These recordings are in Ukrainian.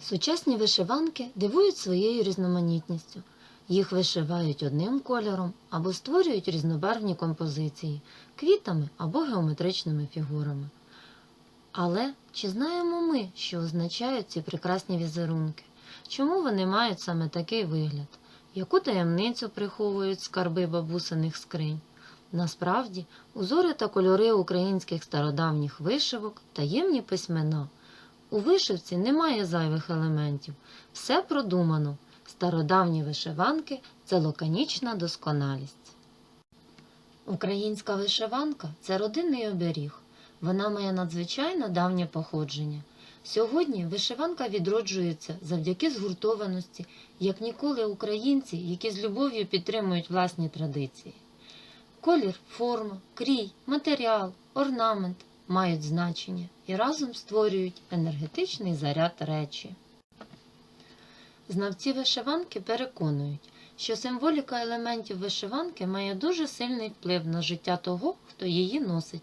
Сучасні вишиванки дивують своєю різноманітністю. Їх вишивають одним кольором або створюють різнобарвні композиції квітами або геометричними фігурами. Але чи знаємо ми, що означають ці прекрасні візерунки? Чому вони мають саме такий вигляд? Яку таємницю приховують скарби бабусиних скринь? Насправді, узори та кольори українських стародавніх вишивок таємні письмена. У вишивці немає зайвих елементів. Все продумано. Стародавні вишиванки це лаконічна досконалість. Українська вишиванка це родинний оберіг. Вона має надзвичайно давнє походження. Сьогодні вишиванка відроджується завдяки згуртованості, як ніколи українці, які з любов'ю підтримують власні традиції. Колір, форма, крій, матеріал, орнамент мають значення і разом створюють енергетичний заряд речі. Знавці вишиванки переконують, що символіка елементів вишиванки має дуже сильний вплив на життя того, хто її носить.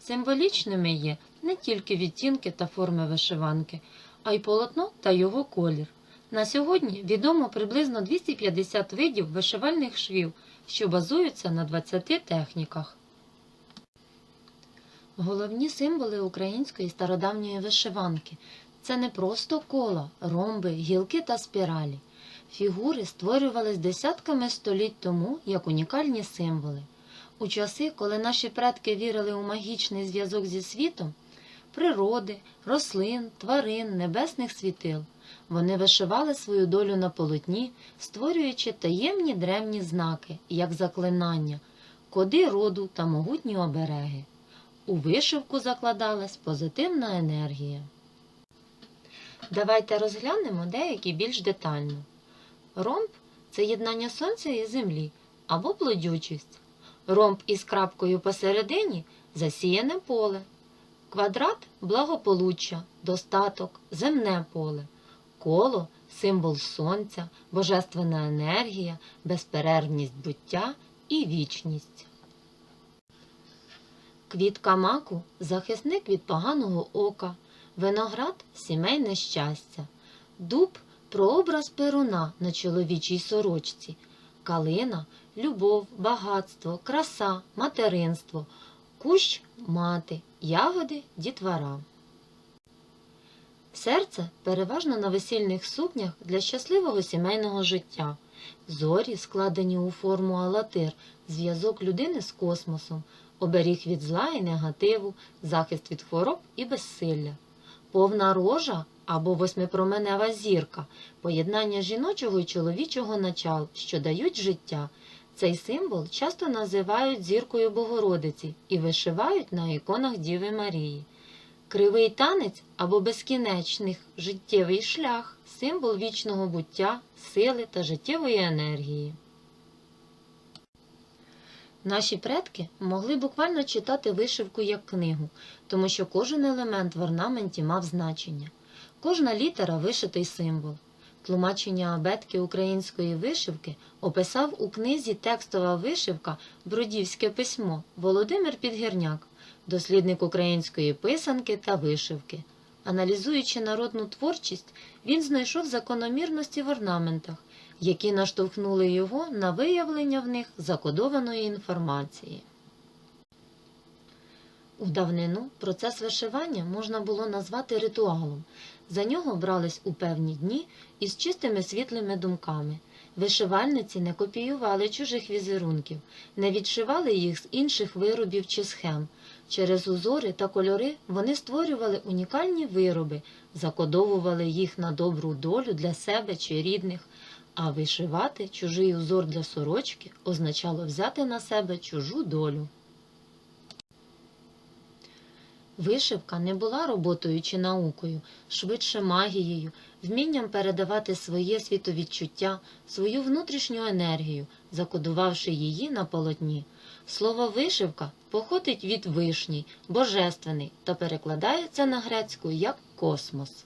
Символічними є не тільки відтінки та форми вишиванки, а й полотно та його колір. На сьогодні відомо приблизно 250 видів вишивальних швів, що базуються на 20 техніках. Головні символи української стародавньої вишиванки це не просто кола, ромби, гілки та спіралі. Фігури створювались десятками століть тому як унікальні символи. У часи, коли наші предки вірили у магічний зв'язок зі світом, природи, рослин, тварин, небесних світил, вони вишивали свою долю на полотні, створюючи таємні древні знаки, як заклинання, коди роду та могутні обереги. У вишивку закладалась позитивна енергія. Давайте розглянемо деякі більш детально. Ромб це єднання сонця і землі або плодючість. Ромб із крапкою посередині засіяне поле. Квадрат благополуччя, достаток, земне поле. Коло символ сонця, божественна енергія, безперервність буття і вічність. Квітка маку захисник від поганого ока, виноград сімейне щастя, дуб прообраз перуна на чоловічій сорочці, калина любов, багатство, краса, материнство, кущ мати, ягоди дітвара. Серце переважно на весільних сукнях для щасливого сімейного життя. Зорі складені у форму алатир, зв'язок людини з космосом, оберіг від зла і негативу, захист від хвороб і безсилля. Повна рожа або восьмипроменева зірка поєднання жіночого і чоловічого начал, що дають життя. Цей символ часто називають зіркою Богородиці і вишивають на іконах Діви Марії. Кривий танець або безкінечний життєвий шлях символ вічного буття, сили та життєвої енергії. Наші предки могли буквально читати вишивку як книгу, тому що кожен елемент в орнаменті мав значення. Кожна літера вишитий символ. Тлумачення абетки української вишивки описав у книзі Текстова вишивка Бродівське письмо Володимир Підгірняк, дослідник української писанки та вишивки. Аналізуючи народну творчість, він знайшов закономірності в орнаментах, які наштовхнули його на виявлення в них закодованої інформації. У давнину процес вишивання можна було назвати ритуалом. За нього брались у певні дні із чистими світлими думками. Вишивальниці не копіювали чужих візерунків, не відшивали їх з інших виробів чи схем. Через узори та кольори вони створювали унікальні вироби, закодовували їх на добру долю для себе чи рідних, а вишивати чужий узор для сорочки означало взяти на себе чужу долю. Вишивка не була роботою чи наукою, швидше магією, вмінням передавати своє світовідчуття, свою внутрішню енергію, закодувавши її на полотні. Слово вишивка походить від вишній, божественний та перекладається на грецьку як космос.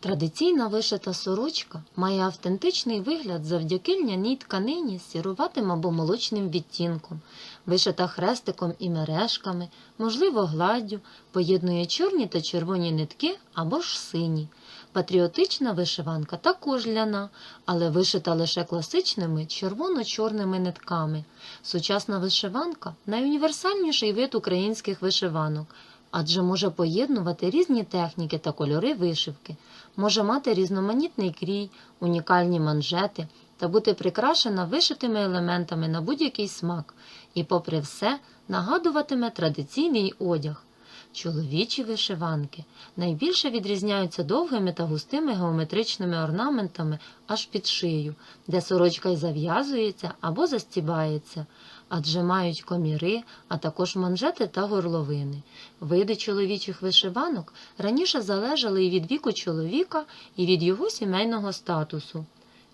Традиційна вишита сорочка має автентичний вигляд завдяки льняній тканині з сіруватим або молочним відтінком, вишита хрестиком і мережками, можливо, гладдю, поєднує чорні та червоні нитки або ж сині. Патріотична вишиванка також ляна, але вишита лише класичними червоно-чорними нитками. Сучасна вишиванка найуніверсальніший вид українських вишиванок, адже може поєднувати різні техніки та кольори вишивки, може мати різноманітний крій, унікальні манжети та бути прикрашена вишитими елементами на будь-який смак і, попри все, нагадуватиме традиційний одяг. Чоловічі вишиванки найбільше відрізняються довгими та густими геометричними орнаментами аж під шию, де сорочка й зав'язується або застібається, адже мають коміри, а також манжети та горловини. Види чоловічих вишиванок раніше залежали і від віку чоловіка, і від його сімейного статусу.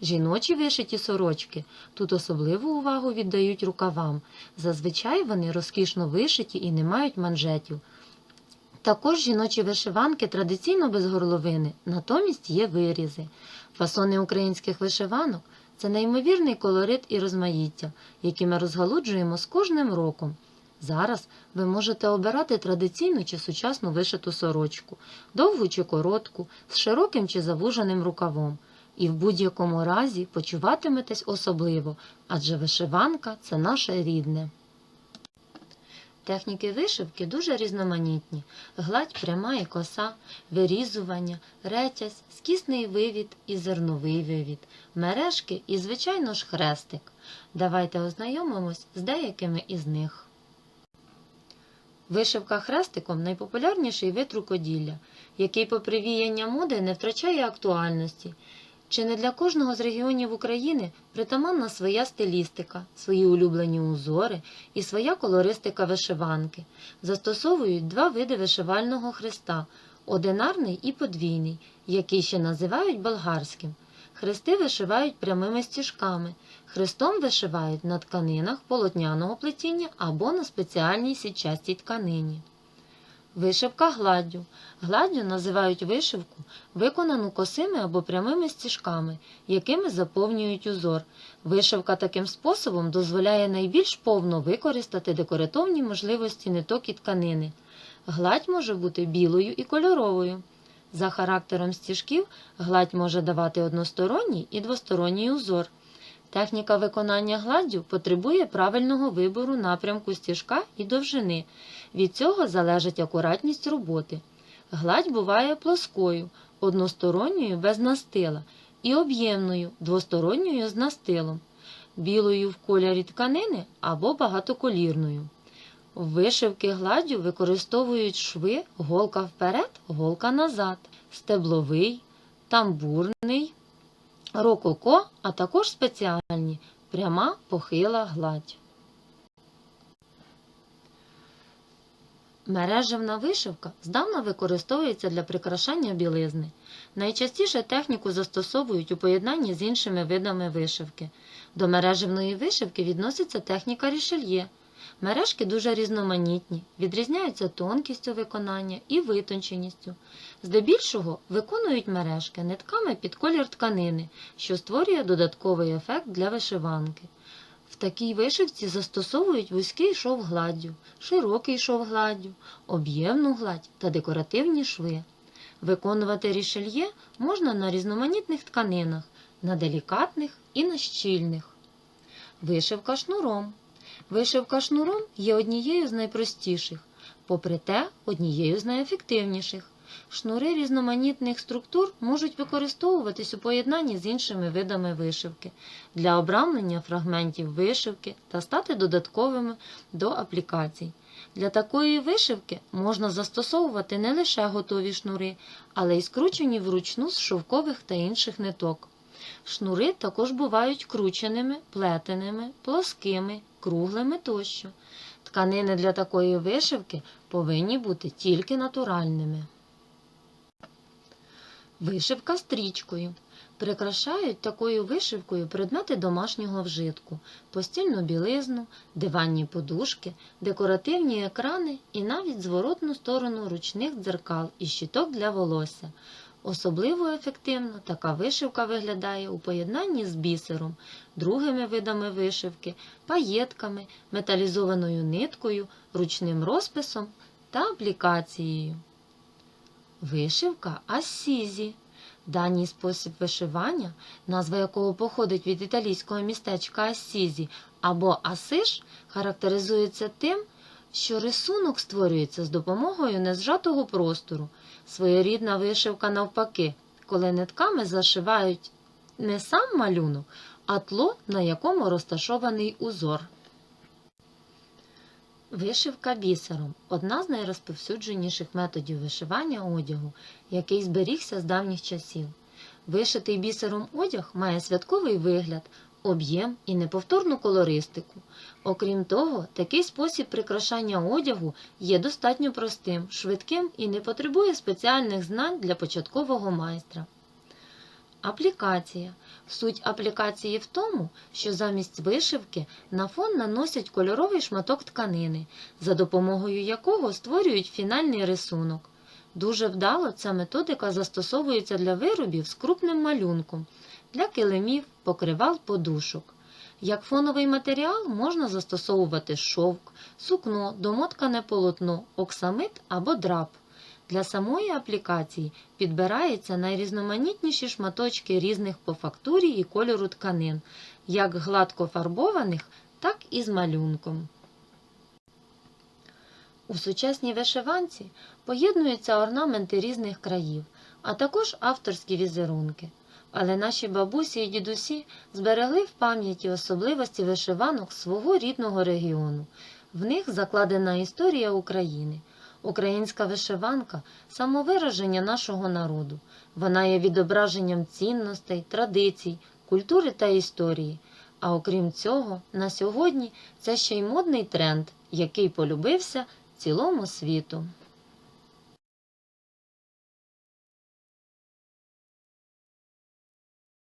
Жіночі вишиті сорочки тут особливу увагу віддають рукавам. Зазвичай вони розкішно вишиті і не мають манжетів. Також жіночі вишиванки традиційно без горловини, натомість є вирізи. Фасони українських вишиванок це неймовірний колорит і розмаїття, які ми розгалуджуємо з кожним роком. Зараз ви можете обирати традиційну чи сучасну вишиту сорочку, довгу чи коротку, з широким чи завуженим рукавом. І в будь-якому разі почуватиметесь особливо, адже вишиванка це наше рідне. Техніки вишивки дуже різноманітні: гладь пряма і коса, вирізування, ретязь, скісний вивід і зерновий вивід, мережки і, звичайно ж, хрестик. Давайте ознайомимось з деякими із них. Вишивка хрестиком найпопулярніший вид рукоділля, який, попри віяння моди, не втрачає актуальності. Чи не для кожного з регіонів України притаманна своя стилістика, свої улюблені узори і своя колористика вишиванки. Застосовують два види вишивального хреста одинарний і подвійний, який ще називають болгарським. Хрести вишивають прямими стіжками, хрестом вишивають на тканинах полотняного плетіння або на спеціальній сітчастій тканині. Вишивка гладдю. Гладдю називають вишивку, виконану косими або прямими стіжками, якими заповнюють узор. Вишивка таким способом дозволяє найбільш повно використати декоративні можливості ниток тканини. Гладь може бути білою і кольоровою. За характером стіжків гладь може давати односторонній і двосторонній узор. Техніка виконання гладдю потребує правильного вибору напрямку стіжка і довжини. Від цього залежить акуратність роботи. Гладь буває плоскою, односторонньою без настила і об'ємною, двосторонньою з настилом, білою в кольорі тканини або багатоколірною. В вишивки гладдю використовують шви голка вперед, голка назад, стебловий, тамбурний, рококо, а також спеціальні пряма похила гладь. Мережевна вишивка здавна використовується для прикрашання білизни. Найчастіше техніку застосовують у поєднанні з іншими видами вишивки. До мережевної вишивки відноситься техніка рішельє. Мережки дуже різноманітні, відрізняються тонкістю виконання і витонченістю. Здебільшого виконують мережки нитками під колір тканини, що створює додатковий ефект для вишиванки. В такій вишивці застосовують вузький шов гладдю, широкий шов гладдю, об'ємну гладь та декоративні шви. Виконувати рішельє можна на різноманітних тканинах, на делікатних і на щільних. Вишивка шнуром. Вишивка шнуром є однією з найпростіших, попри те, однією з найефективніших. Шнури різноманітних структур можуть використовуватись у поєднанні з іншими видами вишивки для обрамлення фрагментів вишивки та стати додатковими до аплікацій. Для такої вишивки можна застосовувати не лише готові шнури, але й скручені вручну з шовкових та інших ниток. Шнури також бувають крученими, плетеними, плоскими, круглими тощо. Тканини для такої вишивки повинні бути тільки натуральними. Вишивка стрічкою. Прикрашають такою вишивкою предмети домашнього вжитку, постільну білизну, диванні подушки, декоративні екрани і навіть зворотну сторону ручних дзеркал і щиток для волосся. Особливо ефективно така вишивка виглядає у поєднанні з бісером, другими видами вишивки, паєтками, металізованою ниткою, ручним розписом та аплікацією. Вишивка Ассізі. Даний спосіб вишивання, назва якого походить від італійського містечка Ассізі або Асиш, характеризується тим, що рисунок створюється з допомогою незжатого простору. Своєрідна вишивка навпаки, коли нитками зашивають не сам малюнок, а тло, на якому розташований узор. Вишивка бісером одна з найрозповсюдженіших методів вишивання одягу, який зберігся з давніх часів. Вишитий бісером одяг має святковий вигляд, об'єм і неповторну колористику. Окрім того, такий спосіб прикрашання одягу є достатньо простим, швидким і не потребує спеціальних знань для початкового майстра. Аплікація. Суть аплікації в тому, що замість вишивки на фон наносять кольоровий шматок тканини, за допомогою якого створюють фінальний рисунок. Дуже вдало ця методика застосовується для виробів з крупним малюнком, для килимів, покривал, подушок. Як фоновий матеріал можна застосовувати шовк, сукно, домоткане полотно, оксамит або драп. Для самої аплікації підбираються найрізноманітніші шматочки різних по фактурі і кольору тканин, як гладко фарбованих, так і з малюнком. У сучасній вишиванці поєднуються орнаменти різних країв, а також авторські візерунки. Але наші бабусі і дідусі зберегли в пам'яті особливості вишиванок свого рідного регіону. В них закладена історія України. Українська вишиванка самовираження нашого народу. Вона є відображенням цінностей, традицій, культури та історії. А окрім цього, на сьогодні це ще й модний тренд, який полюбився цілому світу.